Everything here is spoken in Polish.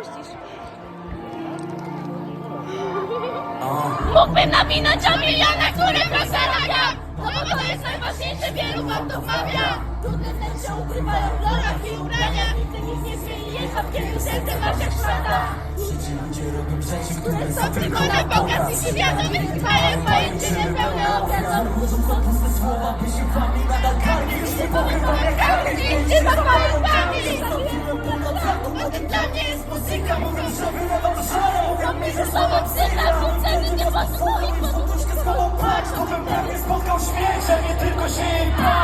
puścisz. Mógłbym nawinąć o miliona, które zarabiam No bo to jest najważniejsze, wielu wam to wmawia Trudne serca ukrywają w lorach i ubraniach. Nigdy nic nie zmieni, wam kiedy serce wasze szpada Które są tylko na pokaz i świadomych trwają pajęczyny pełne Dla mnie jest muzyka, mówią, że wylewa do szaro Robię ze sobą syna, rzucę nie ma swoich. Poduszkę z głową płacz, to bym pewnie spotkał śmierć, a nie tylko się jej bał